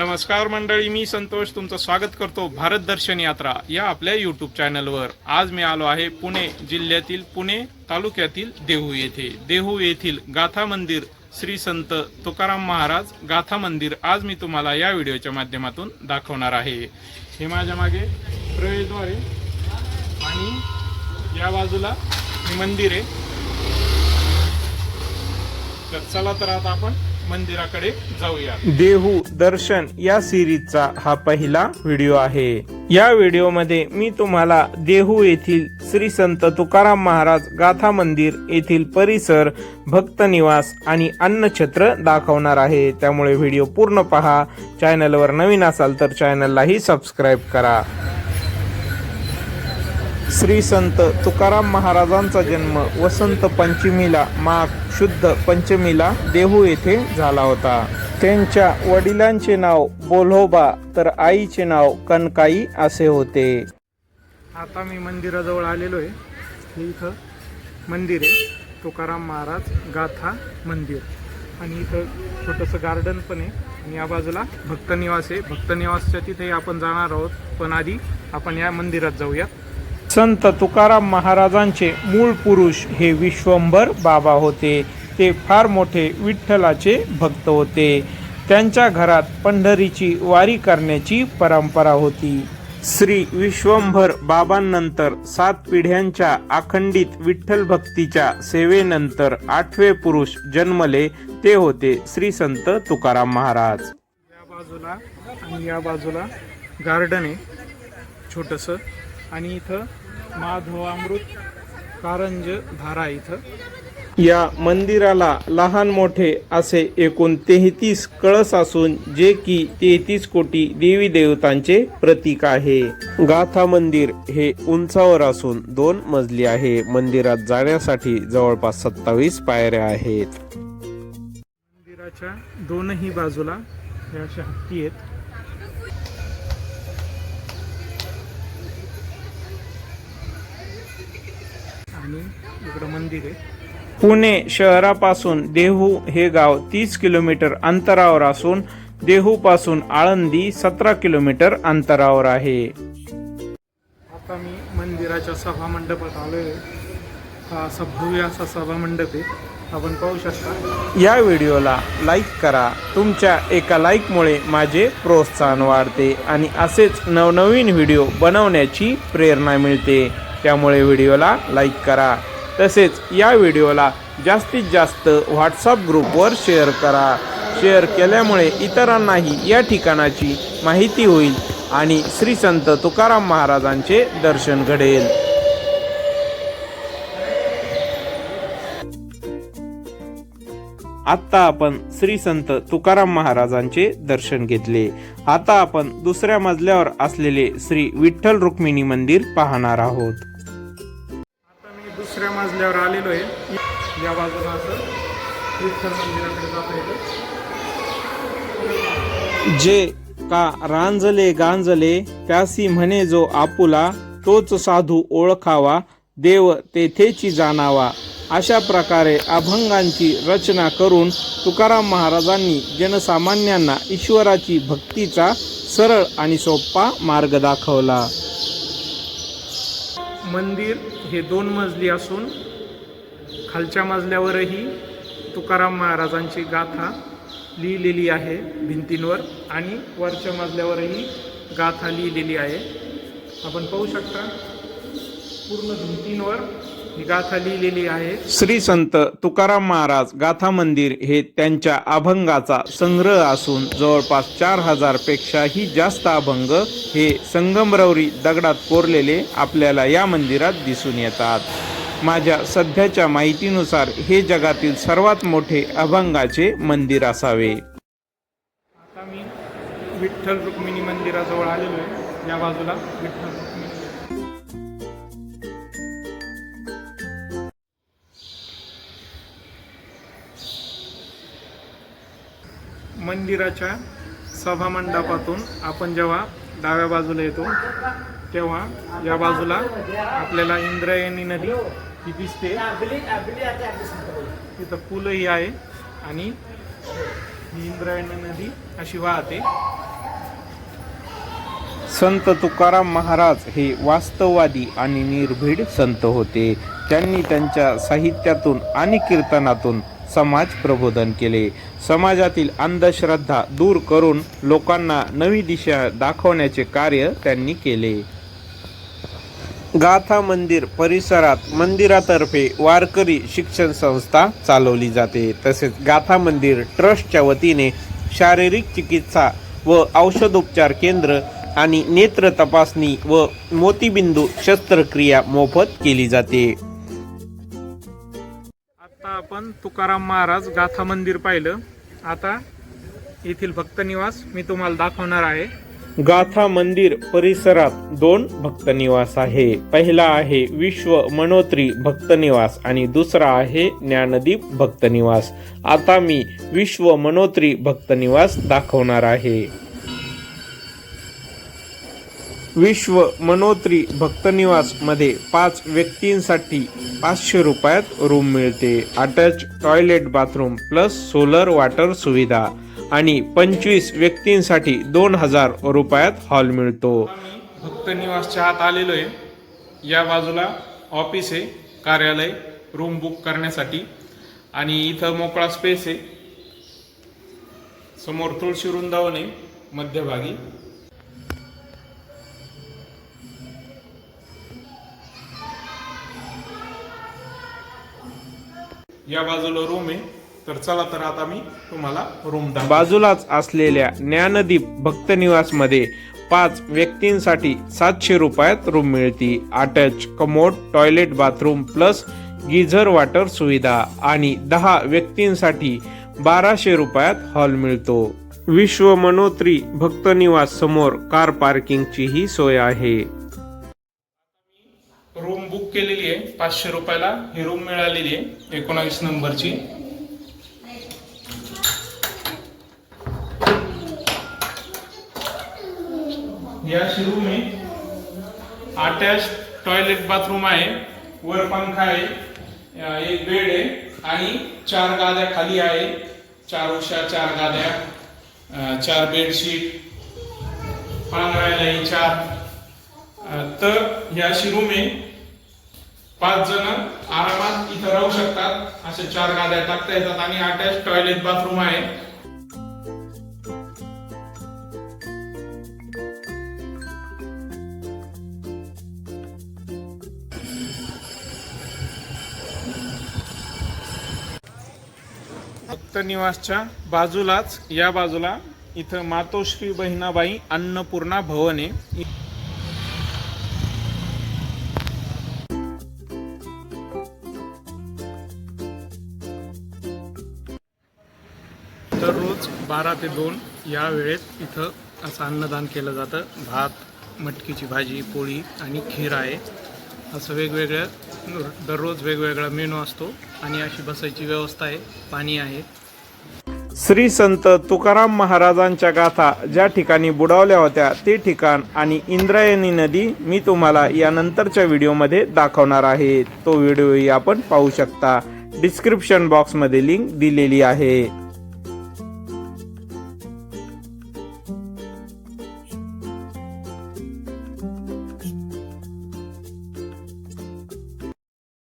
नमस्कार मंडळी मी संतोष तुमचं स्वागत करतो भारत दर्शन यात्रा या आपल्या यूट्यूब चॅनलवर आज मी आलो आहे पुणे जिल्ह्यातील पुणे तालुक्यातील देहू येथे. देहू येथील गाथा मंदिर श्री संत तुकाराम महाराज गाथा मंदिर आज मी तुम्हाला या व्हिडिओच्या माध्यमातून दाखवणार आहे. हे माझ्या मागे प्रवेशद्वारे आणि या बाजूला हे मंदिर आहे. तर चला तर आता आपण मंदिराकडे जाऊया. देहू दर्शन या सिरीजचा हा पहिला व्हिडिओ आहे. या व्हिडिओमध्ये मी तुम्हाला देहू येथील श्री संत तुकाराम महाराज गाथा मंदिर येथील परिसर भक्त निवास आणि अन्नछत्र दाखवणार आहे. त्यामुळे व्हिडिओ पूर्ण पहा. चॅनलवर नवीन असाल तर चॅनललाही सबस्क्राईब करा. श्री संत तुकाराम महाराजांचा जन्म वसंत पंचमीला माघ शुद्ध पंचमीला देहू येथे झाला होता. त्यांच्या वडिलांचे नाव बोल्होबा तर आईचे नाव कनकाई असे होते. आता मी मंदिराजवळ आलेलो आहे. हे इथं मंदिर आहे. तुकाराम महाराज गाथा मंदिर. आणि इथं छोटंसं गार्डन पण आहे. आणि या बाजूला भक्तनिवास आहे. भक्तनिवासच्या तिथे आपण जाणार आहोत. पण आधी आपण या मंदिरात जाऊयात. संत तुकाराम महाराजांचे मूळ पुरुष हे विश्वंभर बाबा होते. ते फार मोठे विठ्ठलाचे भक्त होते. त्यांच्या घरात पंढरीची वारी करण्याची परंपरा होती. श्री विश्वंभर बाबांनंतर सात पिढ्यांच्या अखंडित विठ्ठल भक्तीच्या सेवेनंतर आठवे पुरुष जन्मले ते होते श्री संत तुकाराम महाराज. या बाजूला आणि या बाजूला गार्डन आहे छोटंसं. आणि इथं माधवामृत कारंज धारा इथं. या मंदिराला लहान मोठे असे एकूण तेहतीस कळस असून जे की तेहतीस कोटी देवी देवतांचे प्रतीक आहे. गाथा मंदिर हे उंचावर असून दोन मजली आहे. मंदिरात जाण्यासाठी जवळपास सत्तावीस पायऱ्या आहेत. मंदिराच्या दोनही बाजूला अशा हत्ती आहेत. आणि इकडं मंदिर आहे. पुणे शहरापासून देहू हे गाव तीस किलोमीटर अंतरावर असून देहू पासून आळंदी सतरा किलोमीटर अंतरावर आहे. आता मी मंदिराच्या सभा मंडपात आलोय. हा असा भव्य असा सभा मंडप आहे. आपण पाहू शकता. या व्हिडिओला लाईक करा. तुमच्या एका लाईकमुळे माझे प्रोत्साहन वाढते आणि असेच नवनवीन व्हिडिओ बनवण्याची प्रेरणा मिळते. त्यामुळे व्हिडिओला लाईक करा. तसेच या व्हिडिओला जास्तीत जास्त व्हॉट्सअप ग्रुपवर शेअर करा. शेअर केल्यामुळे इतरांनाही या ठिकाणाची माहिती होईल आणि श्री संत तुकाराम महाराजांचे दर्शन घडेल. आत्ता आपण श्री संत तुकाराम महाराजांचे दर्शन घेतले. आता आपण दुसऱ्या मजल्यावर असलेले श्री विठ्ठल रुक्मिणी मंदिर पाहणार आहोत. दुसऱ्या मजल्यावर आलेलो आहे. या बाजूला असं विठ्ठल मंदिराकडे जाता येतं जे का रांजले गांजले त्यासी म्हणे जो आपुला तोच साधू ओळखावा देव तेथेची जाणावा. अशा प्रकारे अभंगांची रचना करून तुकाराम महाराजांनी जनसामान्यांना ईश्वराची भक्तीचा सरळ आणि सोपा मार्ग दाखवला. मंदिर हे दोन मजली असून खालच्या मजल्यावरही तुकाराम महाराजांची गाथा लिहिलेली आहे भिंतींवर आणि वरच्या मजल्यावरही गाथा लिहिलेली आहे. आपण पाहू शकता पूर्ण भिंतींवर ही गाथा लिहिलेली आहे. श्री संत तुकाराम महाराज गाथा मंदिर हे त्यांच्या अभंगाचा संग्रह असून जवळपास चार हजार पेक्षाही जास्त अभंग हे संगमरवरी दगडात कोरलेले आपल्याला या मंदिरात दिसून येतात. माझ्या सध्याच्या माहितीनुसार हे जगातील सर्वात मोठे अभंगाचे मंदिर असावे. आता मी विठ्ठल रुक्मिणी मंदिराजवळ आलेलो आहे. या बाजूला विठ्ठल मंदिराच्या सभामंडपातून आपण जेव्हा डाव्या बाजूला येतो तेव्हा या बाजूला आपल्याला इंद्रायणी नदी ही दिसते. तिथं पूलही आहे आणि ही इंद्रायणी नदी अशी वाहते. संत तुकाराम महाराज हे वास्तववादी आणि निर्भीड संत होते. त्यांनी त्यांच्या साहित्यातून आणि कीर्तनातून समाज प्रबोधन केले. समाजातील अंधश्रद्धा दूर करून लोकांना नवी दिशा दाखवण्याचे कार्य त्यांनी केले. गाथा मंदिर परिसरात मंदिरातर्फे वारकरी शिक्षण संस्था चालवली जाते. तसेच गाथा मंदिर ट्रस्टच्या वतीने शारीरिक चिकित्सा व औषधोपचार केंद्र आणि नेत्र तपासणी व मोतीबिंदू शस्त्रक्रिया मोफत केली जाते. आपण तुकाराम महाराज गाथा मंदिर पाहिलं. आता येथील भक्त निवास मी तुम्हाला दाखवणार आहे. गाथा मंदिर परिसरात दोन भक्त निवास आहे. पहिला आहे विश्व मनोत्री भक्त निवास आणि दुसरा आहे ज्ञानदीप भक्त निवास. आता मी विश्व मनोत्री भक्त निवास दाखवणार आहे. विश्व मनोत्री भक्तनिवासमध्ये पाच व्यक्तींसाठी पाचशे रुपयात रूम मिळते. Attach toilet bathroom plus solar water सुविधा आणि पंचवीस व्यक्तींसाठी दोन हजार रुपयात हॉल मिळतो. भक्तनिवासच्या आत आलेलो आहे या बाजूला ऑफिस आहे कार्यालय रूम बुक करण्यासाठी आणि इथं मोकळा स्पेस आहे. समोर तुळशी वृंदावन आहे मध्यभागी. या बाजूला रूम आहे. तर चला तर आता मी तुम्हाला रूम बाजूलाच असलेल्या ज्ञानदीप भक्त निवासमध्ये पाच व्यक्तींसाठी सातशे रुपयात रूम मिळती. Attach commode toilet bathroom plus geyser water सुविधा आणि दहा व्यक्तींसाठी बाराशे रुपयात हॉल मिळतो. विश्व मनोत्री भक्तनिवास समोर कार पार्किंगची ही सोय आहे. रूम बुक केलेली आहे. पाचशे रुपयाला ही रूम मिळालेली आहे. एकोणावीस नंबरची. या रूम आहे अटॅच टॉयलेट बाथरूम आहे. वर पंखा आहे. एक बेड आहे. आणि चार गाद्या खाली आहे. चार उशा चार गाद्या. चार बेडशीट पांघरायला चार. तर ही अशी रूम आहे पाच जण आरामात इथं राहू शकतात. अशा चार गाद्या टाकता येतात आणि अटॅच टॉयलेट बाथरूम आहे. निवासच्या बाजूलाच या बाजूला इथं मातोश्री बहिणाबाई अन्नपूर्णा भवन. आहे बारा ते दोन या वेळेत इथं असं अन्नदान केलं जातं. भात मटकीची भाजी पोळी आणि खीर आहे. असं वेगवेगळ्या दररोज वेगवेगळा मेनू असतो आणि अशी बसायची व्यवस्था आहे. पाणी आहे. श्री संत तुकाराम महाराजांच्या गाथा ज्या ठिकाणी बुडावल्या होत्या ते ठिकाण आणि इंद्रायणी नदी मी तुम्हाला यानंतरच्या व्हिडिओमध्ये दाखवणार आहे. तो व्हिडिओही आपण पाहू शकता. डिस्क्रिप्शन बॉक्समध्ये लिंक दिलेली आहे.